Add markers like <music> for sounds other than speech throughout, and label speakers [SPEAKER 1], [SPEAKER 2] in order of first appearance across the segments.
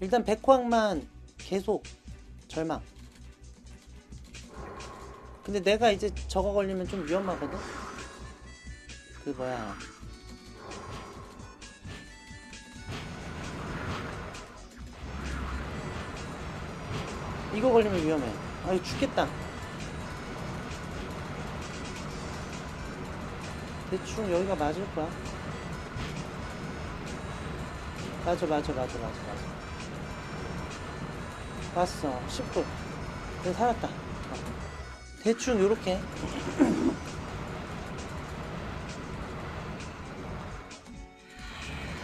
[SPEAKER 1] 일단 백황만 계속 절망. 근데 내가 이제 저거 걸리면 좀 위험하거든? 그 뭐야. 이거 걸리면 위험해. 아, 이거 죽겠다. 대충 여기가 맞을 거야. 맞아, 맞아, 맞아, 맞아, 맞아. 봤어. 10분. 내가 살았다. 어. 대충 요렇게.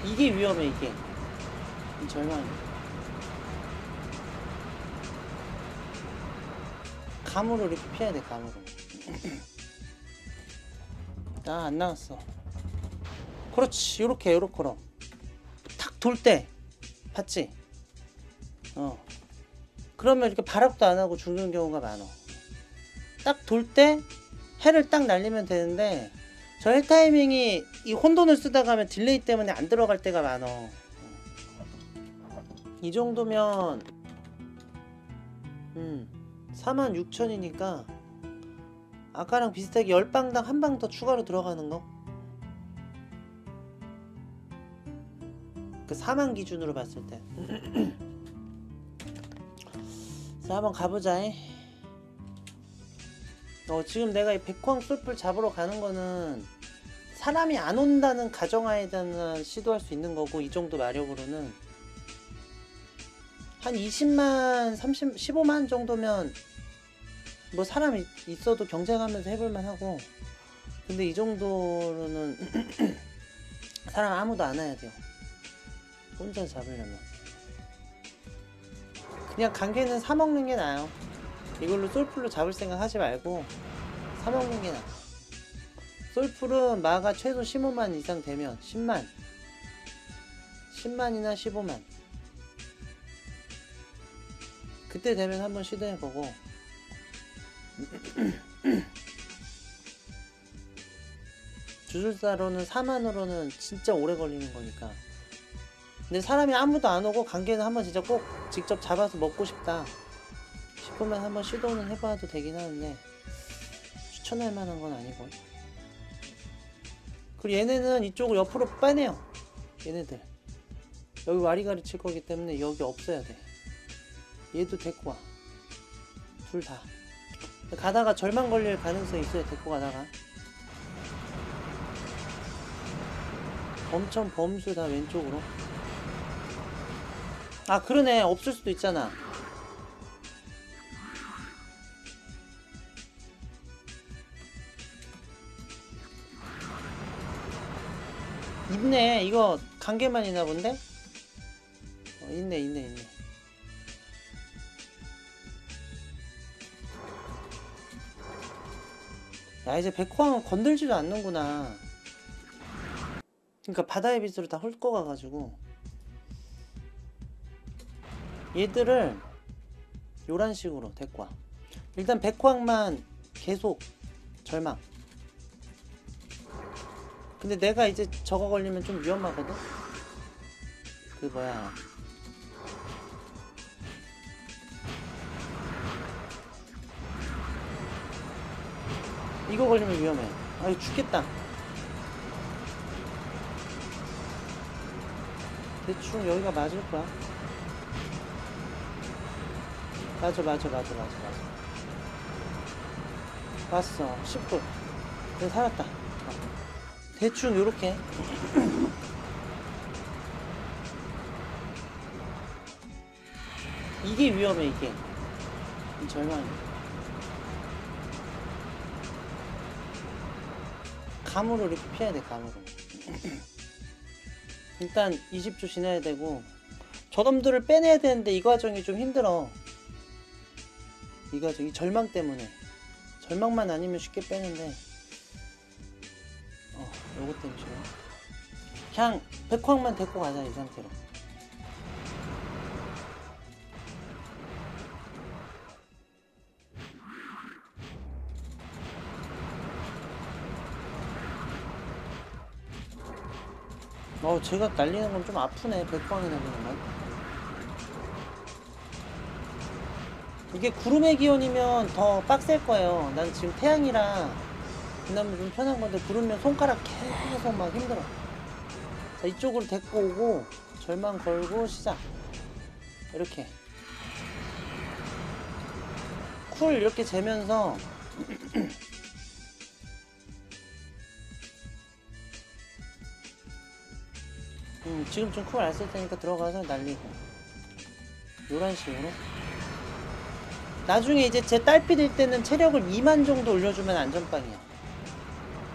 [SPEAKER 1] 이게 위험해, 이게. 이 절망이. 감으로 이렇게 피해야 돼, 감으로. 아, 안 나왔어. 그렇지, 요렇게, 요렇게로. 탁돌 때. 봤지? 어. 그러면 이렇게 발악도 안 하고 죽는 경우가 많아. 딱 돌 때 해를 딱 날리면 되는데 저 해 타이밍이 이 혼돈을 쓰다가 하면 딜레이 때문에 안 들어갈 때가 많아. 이 정도면 음 46,000이니까 아까랑 비슷하게 10방당 한 방 더 추가로 들어가는 거. 그 4만 기준으로 봤을 때. 자 한번 가보자. 어 지금 내가 이 백황 쏠풀 잡으러 가는 거는 사람이 안 온다는 가정하에다는 시도할 수 있는 거고 이 정도 마력으로는. 한 20만 30 15만 정도면 뭐 사람 이 있어도 경쟁하면서 해볼만 하고. 근데 이 정도로는 <clears throat> 사람 아무도 안 와야 돼요. 혼자 잡으려면 그냥 관계는 사 먹는 게 나아요. 이걸로 솔풀로 잡을 생각 하지 말고 사 먹는 게 나아. 솔풀은 마가 최소 15만 이상 되면 10만 10만이나 15만 그때 되면 한번 시도해보고 <clears throat> 주술사로는 4만으로는 진짜 오래 걸리는 거니까 근데 사람이 아무도 안 오고 관계는 한번 진짜 꼭 직접 잡아서 먹고 싶다 싶으면 한번 시도는 해봐도 되긴 하는데 추천할 만한 건 아니고. 그리고 얘네는 이쪽을 옆으로 빼내요 얘네들. 여기 와리가리 칠 거기 때문에 여기 없어야 돼. 얘도 데리고 와둘 다. 가다가 절망 걸릴 가능성이 있어요 데리고 가다가. 엄청 범수 다 왼쪽으로 아 그러네. 없을 수도 있잖아. 있네. 이거 관계만 있나 본데? 어, 있네 있네 있네. 야 이제 백호왕은 건들지도 않는구나. 그러니까 바다의 빛으로 다 훑어가가지고 얘들을 요런 식으로 데리고 와. 일단 백황만 계속 절망. 근데 내가 이제 저거 걸리면 좀 위험하거든? 그 뭐야. 이거 걸리면 위험해. 아, 이거 죽겠다. 대충 여기가 맞을 거야. 맞아 맞아 맞아 맞아 맞아. 봤어. 10분. 내가 살았다. 어. 대충 요렇게. <clears throat> 이게 위험해 이게. 이 절망이. 감으로 이렇게 피해야 돼 감으로. <clears throat> 일단 20초 지나야 되고 저놈들을 빼내야 되는데 이 과정이 좀 힘들어 이 과정 이 절망 때문에 절망만 아니면 쉽게 빼는데 어 요거 때문에 싫어 그냥 백황만 데리고 가자 이 상태로. 어 제가 날리는 건 좀 아프네 날리는 건 이게 구름의 기온이면 더 빡셀 거예요. 난 지금 태양이라 그나마 좀 편한 건데 구름면 손가락 계속 막 힘들어. 자 이쪽으로 데리고 오고 절만 걸고 시작. 이렇게 쿨 이렇게 재면서 <clears throat> 음, 지금 좀 쿨 안 쓸 테니까 들어가서 날리고 요런 식으로 나중에 이제 제 딸피 될 때는 체력을 2만 정도 올려주면 안전빵이야.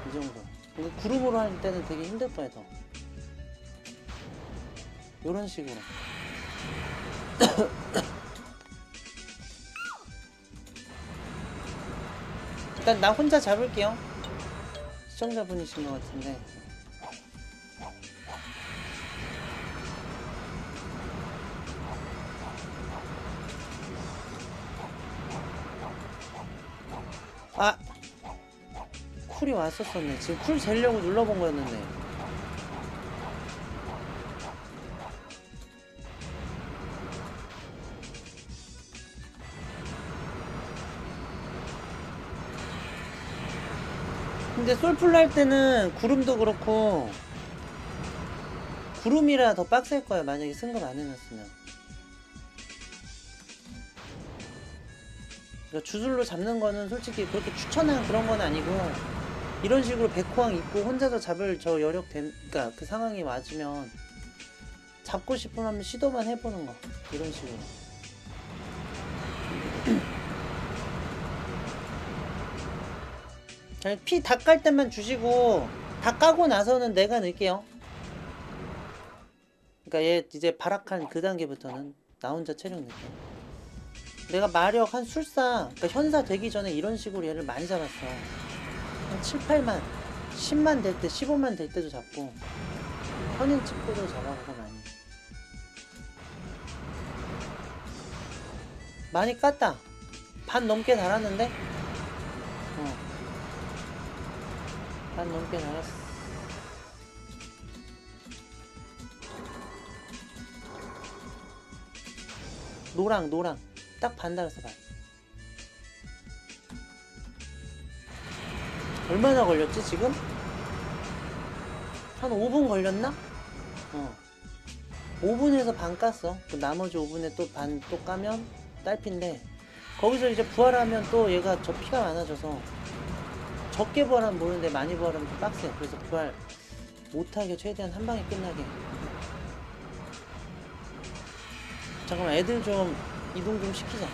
[SPEAKER 1] 이 정도. 근데 구름으로 할 때는 되게 힘들 거야 더. 요런 식으로. <coughs> 일단 나 혼자 잡을게요. 시청자분이신 것 같은데 쿨이 왔었었네. 지금 쿨 재려고 눌러본 거였는데. 근데 솔플로 할 때는 구름도 그렇고 구름이라 더 빡셀 거야 만약에 승급 안 해놨으면. 그러니까 주술로 잡는 거는 솔직히 그렇게 추천한 그런 건 아니고 이런 식으로 백호왕 입고 혼자서 잡을 저 여력 된 그러니까 그 상황이 맞으면 잡고 싶으면 시도만 해보는 거. 이런 식으로. <clears throat> 피 다 깔 때만 주시고 다 까고 나서는 내가 넣을게요. 그러니까 얘 이제 발악한 그 단계부터는 나 혼자 체력 넣게. 내가 마력 한 술사 그러니까 현사 되기 전에 이런 식으로 얘를 많이 잡았어 한 7, 8만 10만 될 때 15만 될 때도 잡고 현인 찍고도 잡아보고 많이 많이 깠다. 반 넘게 달았는데? 어. 반 넘게 달았어. 노랑 노랑. 딱 반 달았어 반 얼마나 걸렸지 지금? 한 5분 걸렸나? 어. 5분에서 반 깠어. 그 나머지 5분에 또 반 또 까면 딸피인데. 거기서 이제 부활하면 또 얘가 저 피가 많아져서 적게 부활하면 모르는데 많이 부활하면 좀 빡세. 그래서 부활 못하게 최대한 한 방에 끝나게. 잠깐만 애들 좀 이동 좀 시키자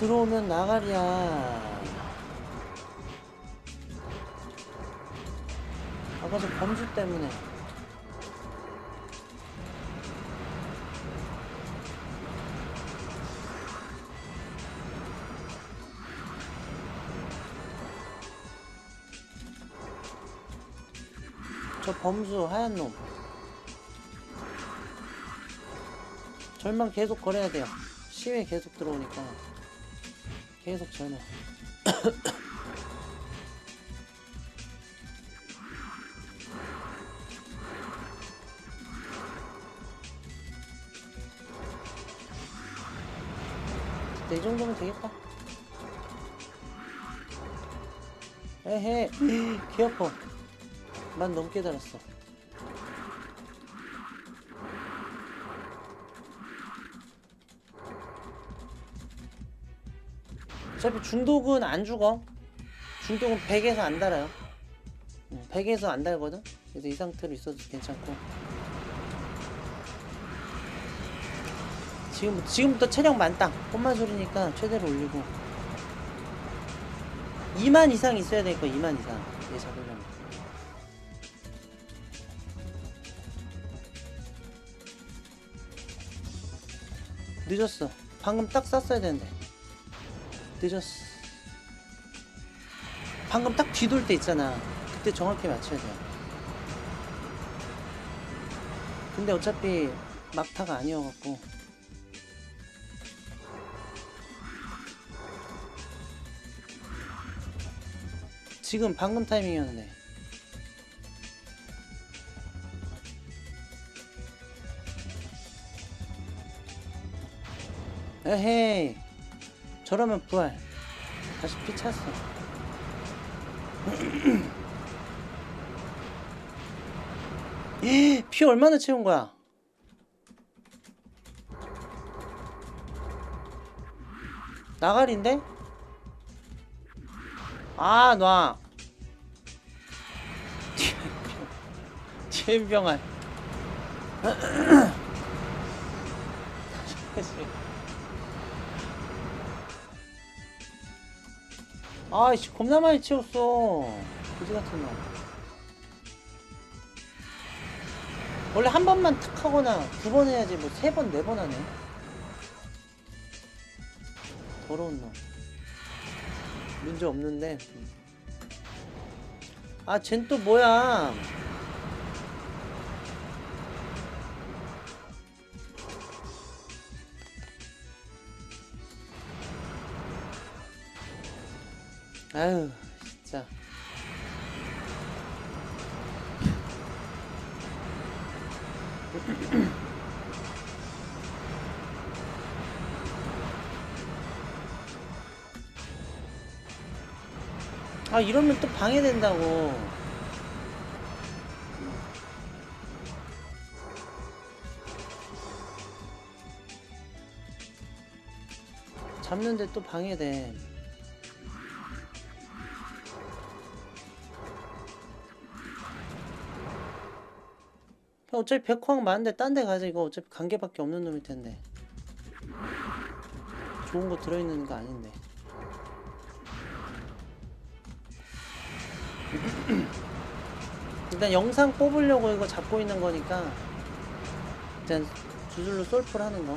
[SPEAKER 1] 들어오면 나가리야 아까 저 범주 때문에. 저 범수 하얀 놈. 절망 계속 걸어야 돼요. 시외 계속 들어오니까 계속 네, 이 <coughs> 정도면 되겠다. 에헤 개 아파 만 넘게 달았어 어차피 중독은 안 죽어. 중독은 100에서 안 달아요. 100에서 안 달거든? 그래서 이 상태로 있어도 괜찮고. 지금, 지금부터 체력 만땅. 꽃만 소리니까 최대로 올리고. 2만 이상 있어야 될 거야, 2만 이상. 얘 잡으려면. 늦었어. 방금 딱 쐈어야 되는데. 늦었어. 방금 딱 뒤돌 때 있잖아. 그때 정확히 맞춰야 돼. 근데 어차피 막타가 아니어갖고. 지금 방금 타이밍이었네. 에헤이. 저러면 부활. 다시 피 찼어. 에, 피 얼마나 채운 거야? 나가리인데? 아, 놔. <laughs> 체병알. <laughs> 아이씨, 겁나 많이 채웠어. 그지 같은 놈. 원래 한 번만 탁 하거나 두 번 해야지 뭐 세 번, 네 번 하네. 더러운 놈. 문제 없는데. 아, 쟨 또 뭐야? 아유, 진짜. 아, 이러면 또 방해된다고. 잡는데 또 방해돼. 어차피 백호항 많은데 딴 데 가자 이거 어차피 관계밖에 없는 놈일 텐데 좋은 거 들어있는 거 아닌데 일단 영상 뽑으려고 이거 잡고 있는 거니까 일단 주술로 솔플 하는 거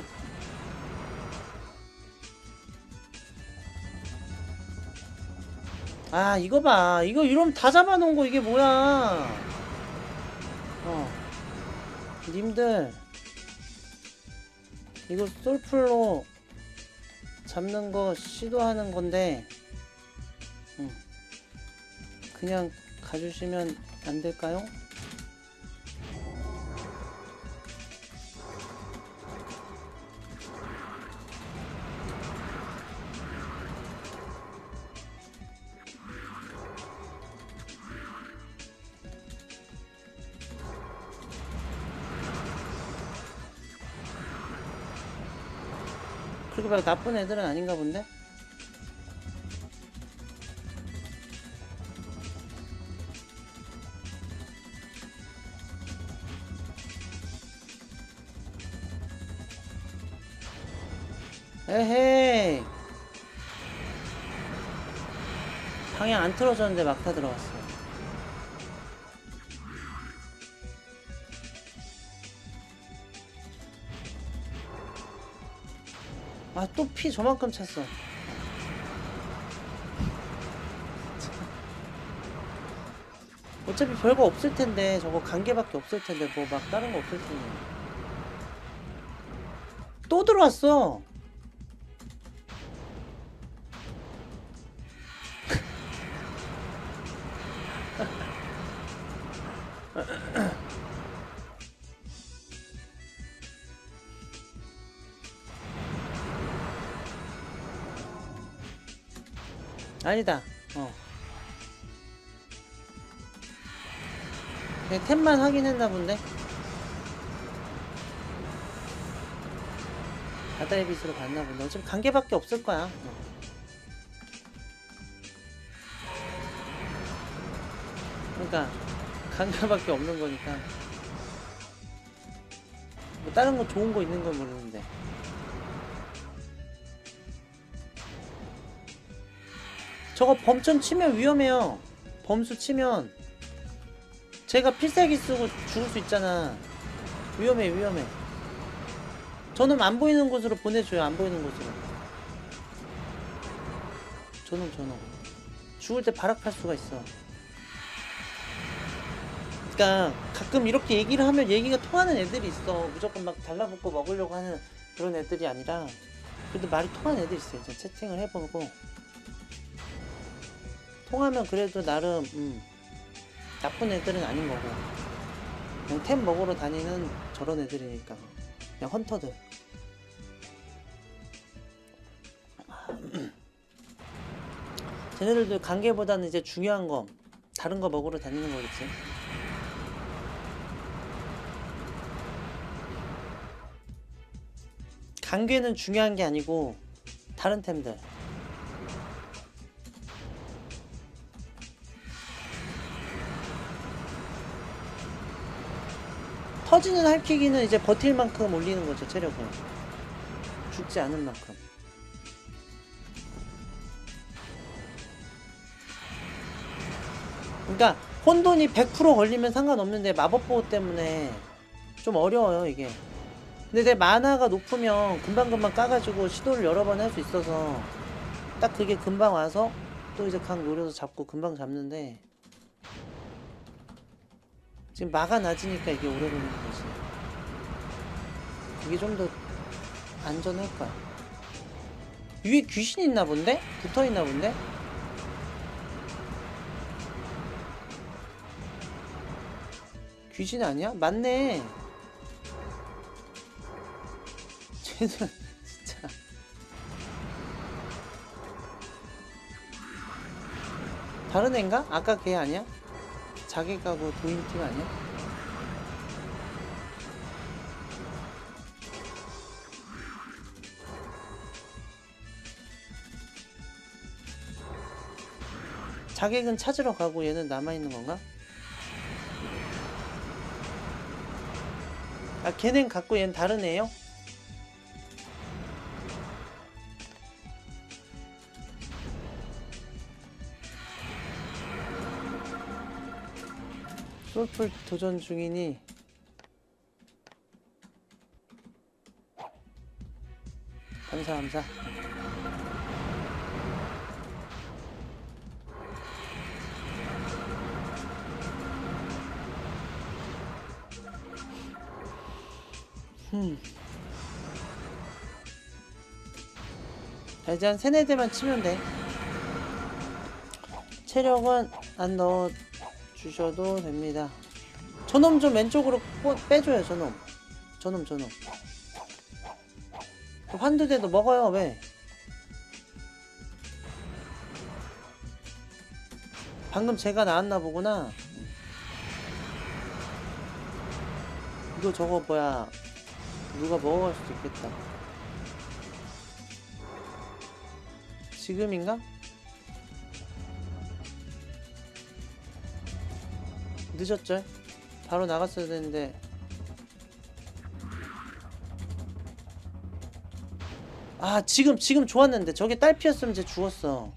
[SPEAKER 1] 아, 이거 봐. 이거 이러면 다 잡아놓은 거 이게 뭐야. 어. 님들. 이거 솔플로 잡는 거 시도하는 건데, 음. 그냥 가주시면 안 될까요? 막 나쁜 애들은 아닌가 본데? 에헤이 방향 안 틀어졌는데 막타 들어갔어 아 또 피 저만큼 찼어. 어차피 별거 없을 텐데 저거 관계밖에 없을 텐데 뭐 막 다른 거 없을 텐데. 또 들어왔어 아니다. 어. 그냥 템만 확인했나 본데? 바다의 빛으로 갔나 본데. 어차피 관계밖에 없을 거야. 어. 그러니까 관계밖에 없는 거니까. 뭐 다른 거 좋은 거 있는 건 모르는데 저거 범천 치면 위험해요. 범수 치면. 제가 필살기 쓰고 죽을 수 있잖아. 위험해 위험해. 저놈 안 보이는 곳으로 보내줘요 안 보이는 곳으로. 저놈 저놈. 죽을 때 발악할 수가 있어. 그러니까 가끔 이렇게 얘기를 하면 얘기가 통하는 애들이 있어. 무조건 막 달라붙고 먹으려고 하는 그런 애들이 아니라. 그래도 말이 통하는 애들이 있어요. 채팅을 해보고 통하면 그래도 나름 음, 나쁜 애들은 아닌 거고. 그냥 템 먹으러 다니는 저런 애들이니까. 그냥 헌터들. <clears throat> 쟤네들도 관계보다는 이제 중요한 거 다른 거 먹으러 다니는 거겠지. 관계는 중요한 게 아니고 다른 템들 터지는 할퀴기는 이제 버틸 만큼 올리는 거죠 체력을. 죽지 않은 만큼. 그러니까 혼돈이 100% 걸리면 상관없는데 마법 보호 때문에 좀 어려워요 이게. 근데 내 만화가 높으면 금방금방 까가지고 시도를 여러 번 할 수 있어서 딱 그게 금방 와서 또 이제 각 노려서 잡고 금방 잡는데 지금 마가 낮으니까 이게 오래 걸리는 거지 이게 좀 더 안전할 거야 위에 귀신 있나 본데? 붙어 있나 본데? 귀신 아니야? 맞네 <laughs> 진짜 다른 애인가? 아까 걔 아니야? 자기 가구 도인팀 아니야? 자객은 찾으러 가고 얘는 남아있는 건가? 아 걔는 갖고 얘는 다른 애요? 솔플 도전 중이니? 감사 감사. 음. 자, 이제 한 세네 대만 치면 돼. 체력은 안 넣어 주셔도 됩니다. 저놈 좀 왼쪽으로 뽀- 빼줘요, 저놈. 저놈, 저놈. 그 환두대도 먹어요, 왜? 방금 제가 나왔나 보구나. 이거 저거 뭐야. 누가 먹어갈 수도 있겠다. 지금인가? 늦었죠? 바로 나갔어야 되는데. 아 지금 지금 좋았는데. 저게 딸피였으면 쟤 죽었어.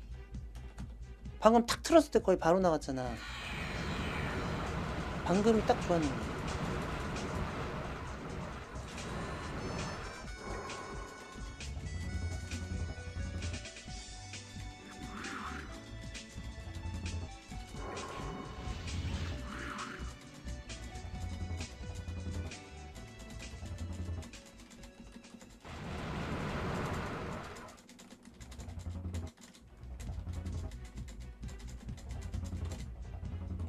[SPEAKER 1] 방금 탁 틀었을 때 거의 바로 나갔잖아. 방금이 딱 좋았는데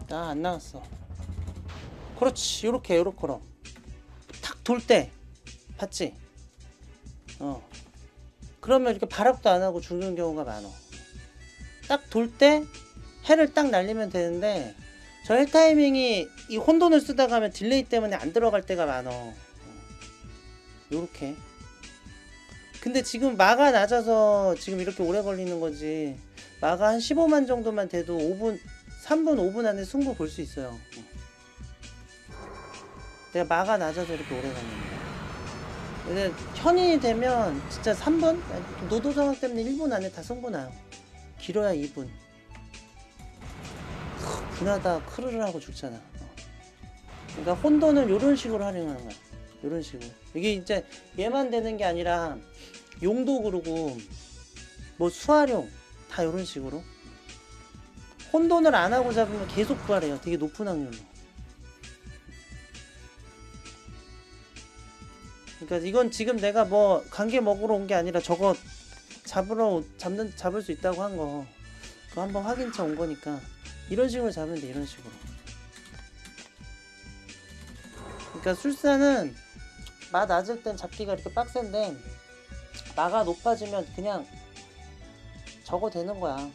[SPEAKER 1] 나 안 나갔어. 그렇지 요렇게 요렇게로. 탁돌 때 봤지? 어. 그러면 이렇게 발악도 안 하고 죽는 경우가 많어 딱 돌 때 해를 딱 날리면 되는데 저 해 타이밍이 이 혼돈을 쓰다가 하면 딜레이 때문에 안 들어갈 때가 많어 어. 요렇게. 근데 지금 마가 낮아서 지금 이렇게 오래 걸리는 거지. 마가 한 15만 정도만 돼도 5분 3분 5분 안에 승부 볼 수 있어요. 어. 내가 마가 낮아서 이렇게 오래 걸립니다 근데 현인이 되면 진짜 3분? 노도 정확 때문에 1분 안에 다 승부 나요. 길어야 2분. 크, 분하다 크르르 하고 죽잖아. 어. 그러니까 혼돈을 이런 식으로 활용하는 거야. 이런 식으로. 이게 이제 얘만 되는 게 아니라 용도 그러고 뭐 수활용 다 이런 식으로 혼돈을 안 하고 잡으면 계속 부활해요. 되게 높은 확률로. 그러니까 이건 지금 내가 뭐 관계 먹으러 온 게 아니라 저거 잡으러 잡는 잡을 수 있다고 한 거. 그저 한번 확인차 온 거니까. 이런 식으로 잡으면 돼 이런 식으로. 그러니까 술사는 마 낮을 땐 잡기가 이렇게 빡센데 마가 높아지면 그냥 저거 되는 거야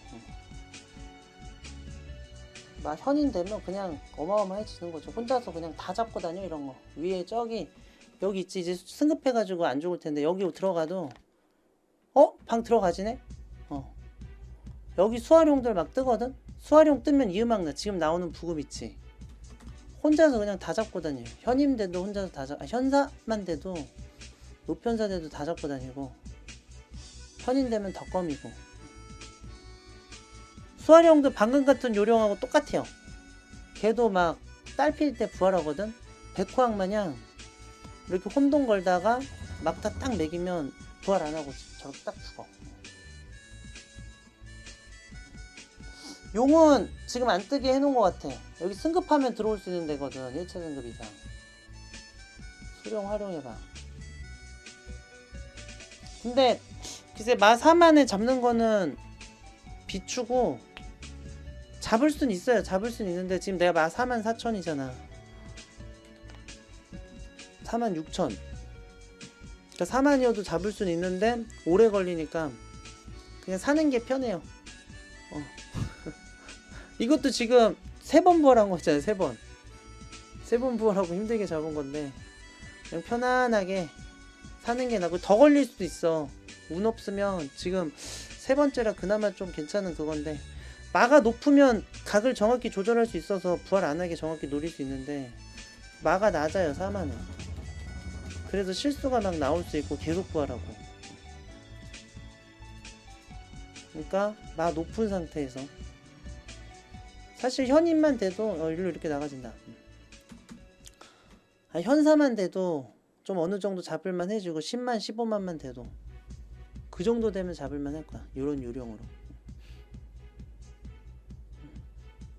[SPEAKER 1] 마 현인 되면 그냥 어마어마해지는 거죠. 혼자서 그냥 다 잡고 다녀 이런 거. 위에 저기 여기 있지. 이제 승급해가지고 안 좋을 텐데 여기 들어가도 어? 방 들어가지네? 어. 여기 수활용들 막 뜨거든? 수활용 뜨면 이 음악 나. 지금 나오는 부금 있지. 혼자서 그냥 다 잡고 다녀요 현임 돼도 혼자서 다 잡.. 아, 현사만 돼도 노편사 돼도 다 잡고 다니고 현임 되면 덕검이고 수활용도 방금 같은 요령하고 똑같아요 걔도 막 딸필 때 부활하거든 백호학 마냥 이렇게 혼동 걸다가 막타 딱 매기면 부활 안 하고 저렇게 딱 죽어. 용은 지금 안 뜨게 해놓은 것 같아. 여기 승급하면 들어올 수 있는 데거든. 1차 승급 이상. 수령 활용해봐. 근데 글쎄 마 4만에 잡는 거는 비추고 잡을 순 있어요. 잡을 순 있는데 지금 내가 마 4만 4천이잖아. 4만 6천. 그러니까 4만이어도 잡을 수는 있는데 오래 걸리니까 그냥 사는 게 편해요. 어. <laughs> 이것도 지금 세 번 부활한 거 있잖아요. 세 번. 세 번 부활하고 힘들게 잡은 건데 그냥 편안하게 사는 게 나고 더 걸릴 수도 있어. 운 없으면 지금 세 번째라 그나마 좀 괜찮은 그건데 마가 높으면 각을 정확히 조절할 수 있어서 부활 안 하게 정확히 노릴 수 있는데 마가 낮아요 4만은. 그래서 실수가 막 나올 수 있고 계속 부활하고. 그러니까 마 높은 상태에서. 사실 현인만 돼도 어, 일로 이렇게 나가진다. 아, 현사만 돼도 좀 어느 정도 잡을만 해지고 10만 15만만 돼도 그 정도 되면 잡을만 할 거야. 요런 요령으로